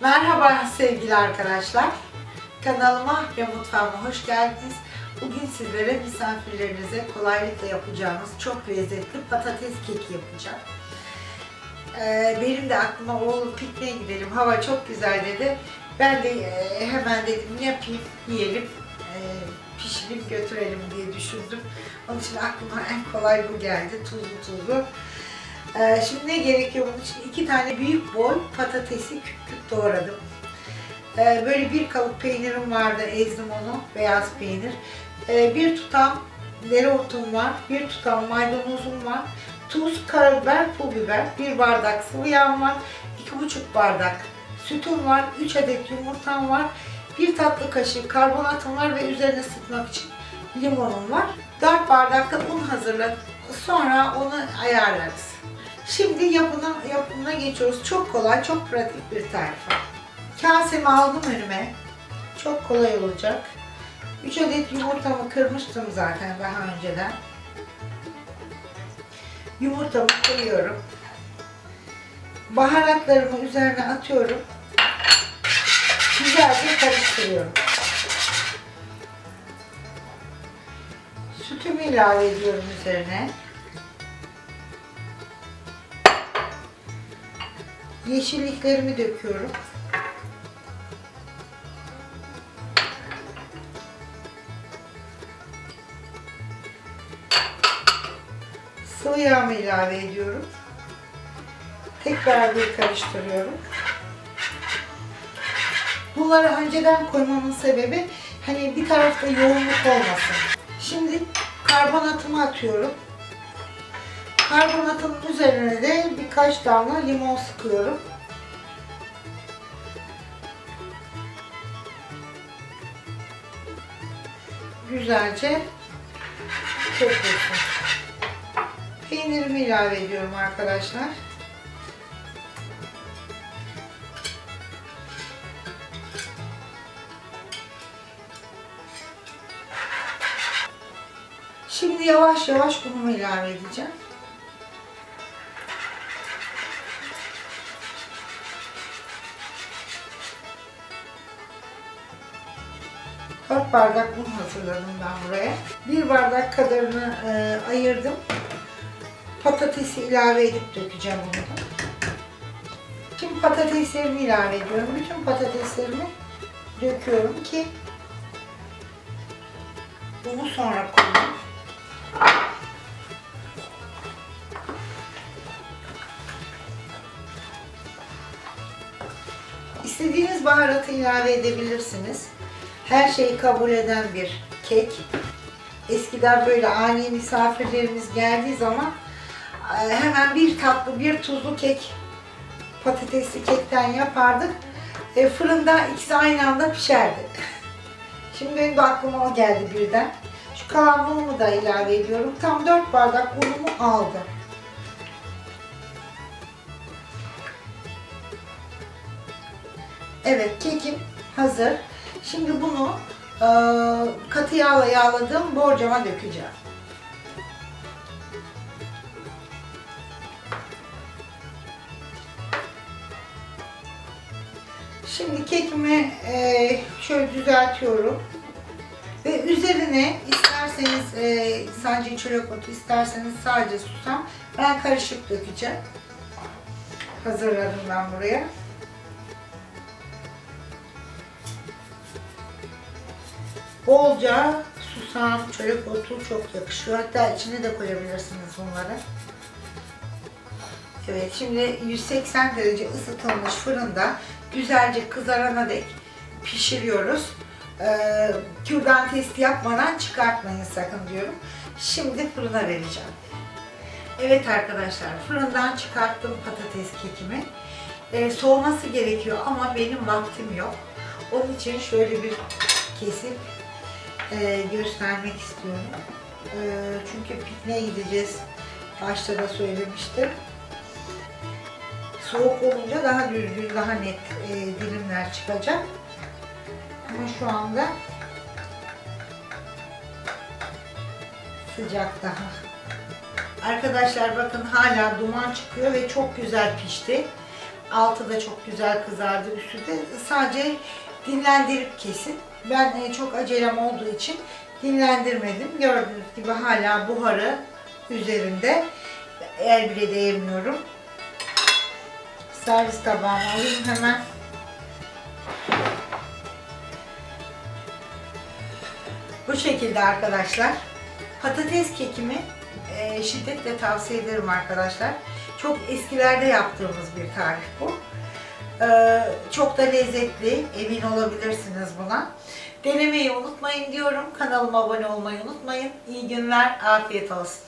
Merhaba sevgili arkadaşlar. Kanalıma ve mutfağıma hoş geldiniz. Bugün sizlere misafirlerinize kolaylıkla yapacağınız çok lezzetli patates keki yapacağım. Ee, benim de aklıma oğlum pikniğe gidelim, hava çok güzel dedi. Ben de e, hemen dedim yapayım, yiyelim, e, pişirip götürelim diye düşündüm. Onun için aklıma en kolay bu geldi, tuzlu tuzlu. Ee, şimdi ne gerekiyor bunun için? İki tane büyük boy patatesi küp küp doğradım. Ee, böyle bir kalıp peynirim vardı, ezdim onu, beyaz peynir. Ee, bir tutam dereotum var, bir tutam maydanozum var, tuz, karabiber, pul biber, bir bardak sıvı yağım var, iki buçuk bardak sütüm var, üç adet yumurtam var, bir tatlı kaşığı karbonatım var ve üzerine sıkmak için limonum var. 4 bardak da un hazırladım. Sonra onu ayarlarız. Şimdi yapına, yapımına geçiyoruz. Çok kolay, çok pratik bir tarif. Kasemi aldım önüme. Çok kolay olacak. 3 adet yumurtamı kırmıştım zaten daha önceden. Yumurtamı koyuyorum. Baharatlarımı üzerine atıyorum. Güzelce karıştırıyorum. Sütümü ilave ediyorum üzerine. Yeşilliklerimi döküyorum. Sıvı yağımı ilave ediyorum. Tekrar bir karıştırıyorum. Bunları önceden koymamın sebebi hani bir tarafta yoğunluk olmasın. Şimdi karbonatımı atıyorum. Karbonatın üzerine de birkaç damla limon sıkıyorum. Güzelce çırpıyorsun. Peynirimi ilave ediyorum arkadaşlar. Şimdi yavaş yavaş unumu ilave edeceğim. Dört bardak un hazırladım ben buraya. Bir bardak kadarını e, ayırdım. Patatesi ilave edip dökeceğim bunu da. Şimdi patateslerimi ilave ediyorum. Bütün patateslerimi döküyorum ki bunu sonra koyayım. İstediğiniz baharatı ilave edebilirsiniz. Her şeyi kabul eden bir kek. Eskiden böyle ani misafirlerimiz geldiği zaman e, hemen bir tatlı, bir tuzlu kek, patatesli kekten yapardık. E, fırında ikisi aynı anda pişerdi. Şimdi benim de aklıma o geldi birden. Şu kalan unumu da ilave ediyorum. Tam 4 bardak unumu aldım. Evet kekim hazır. Şimdi bunu e, katı yağla yağladığım borcama dökeceğim. Şimdi kekimi e, şöyle düzeltiyorum. Ve üzerine isterseniz e, sadece çörek otu, isterseniz sadece susam. Ben karışık dökeceğim. Hazırladım ben buraya. Bolca susam, çörek otu çok yakışıyor. Hatta içine de koyabilirsiniz bunları. Evet şimdi 180 derece ısıtılmış fırında güzelce kızarana dek pişiriyoruz. Ee, kürdan testi yapmadan çıkartmayın sakın diyorum. Şimdi fırına vereceğim. Evet arkadaşlar fırından çıkarttım patates kekimi. Ee, soğuması gerekiyor ama benim vaktim yok. Onun için şöyle bir kesip e, göstermek istiyorum. E, çünkü pikniğe gideceğiz. Başta da söylemiştim. Soğuk olunca daha düzgün, daha net e, dilimler çıkacak. Ama şu anda sıcak daha. Arkadaşlar bakın hala duman çıkıyor ve çok güzel pişti. Altı da çok güzel kızardı. Üstü de sadece dinlendirip kesin. Ben e, çok acelem olduğu için dinlendirmedim. Gördüğünüz gibi hala buharı üzerinde. El bile değmiyorum. Servis tabağına alayım hemen. Bu şekilde arkadaşlar. Patates kekimi e, şiddetle tavsiye ederim arkadaşlar. Çok eskilerde yaptığımız bir tarif bu. E, çok da lezzetli, emin olabilirsiniz buna. Denemeyi unutmayın diyorum. Kanalıma abone olmayı unutmayın. İyi günler, afiyet olsun.